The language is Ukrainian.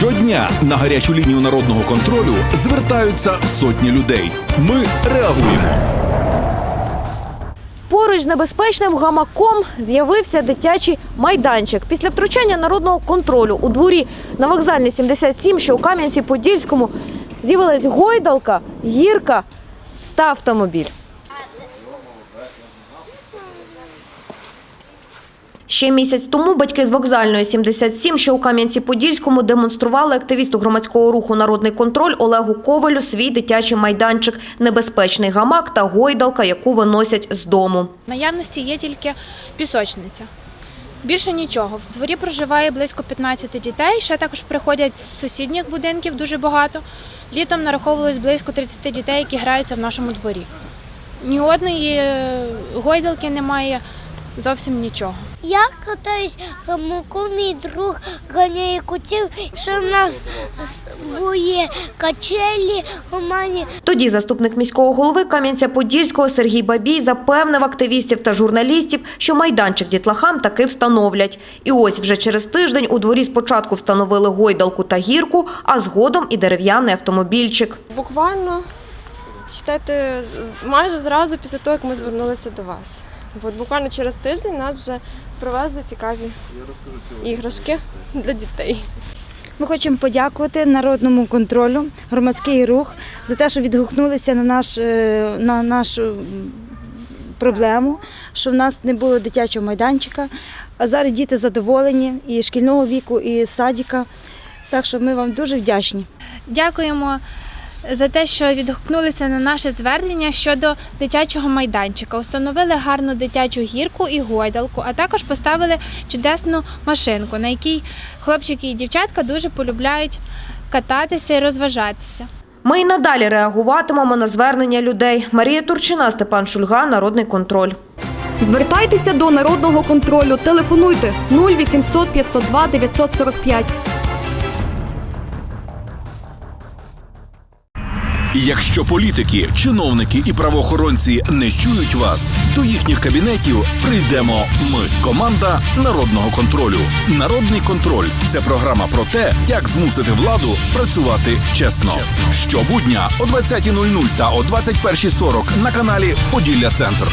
Щодня на гарячу лінію народного контролю звертаються сотні людей. Ми реагуємо. Поруч небезпечним гамаком з'явився дитячий майданчик. Після втручання народного контролю у дворі на вокзальній 77, що у Кам'янці-Подільському, з'явилась гойдалка, гірка та автомобіль. Ще місяць тому батьки з вокзальної 77, що у Кам'янці-Подільському, демонстрували активісту громадського руху Народний контроль Олегу Ковалю свій дитячий майданчик, небезпечний гамак та гойдалка, яку виносять з дому. Наявності є тільки пісочниця. Більше нічого. В дворі проживає близько 15 дітей. Ще також приходять з сусідніх будинків дуже багато. Літом нараховувалось близько 30 дітей, які граються в нашому дворі. Ні одної е, гойдалки немає, зовсім нічого. Я катаюсь гамаком, мій друг ганяє котів, що в нас бує качелі, гумані. Тоді заступник міського голови Кам'янця-Подільського Сергій Бабій запевнив активістів та журналістів, що майданчик дітлахам таки встановлять. І ось вже через тиждень у дворі спочатку встановили гойдалку та гірку, а згодом і дерев'яний автомобільчик. Буквально читайте з- майже зразу після того, як ми звернулися до вас. От буквально через тиждень нас вже привезли цікаві іграшки для дітей. Ми хочемо подякувати народному контролю, громадський рух за те, що відгукнулися на, наш, е, на нашу проблему, що в нас не було дитячого майданчика. А зараз діти задоволені і шкільного віку, і з садика. Так що ми вам дуже вдячні. Дякуємо за те, що відгукнулися на наше звернення щодо дитячого майданчика. Установили гарну дитячу гірку і гойдалку, а також поставили чудесну машинку, на якій хлопчики і дівчатка дуже полюбляють кататися і розважатися. Ми й надалі реагуватимемо на звернення людей. Марія Турчина, Степан Шульга, Народний контроль. Звертайтеся до народного контролю. Телефонуйте 0800 502 945. Якщо політики, чиновники і правоохоронці не чують вас, до їхніх кабінетів прийдемо ми, команда народного контролю. Народний контроль це програма про те, як змусити владу працювати чесно. Щобудня о 20.00 та о 21.40 на каналі Поділля Центр.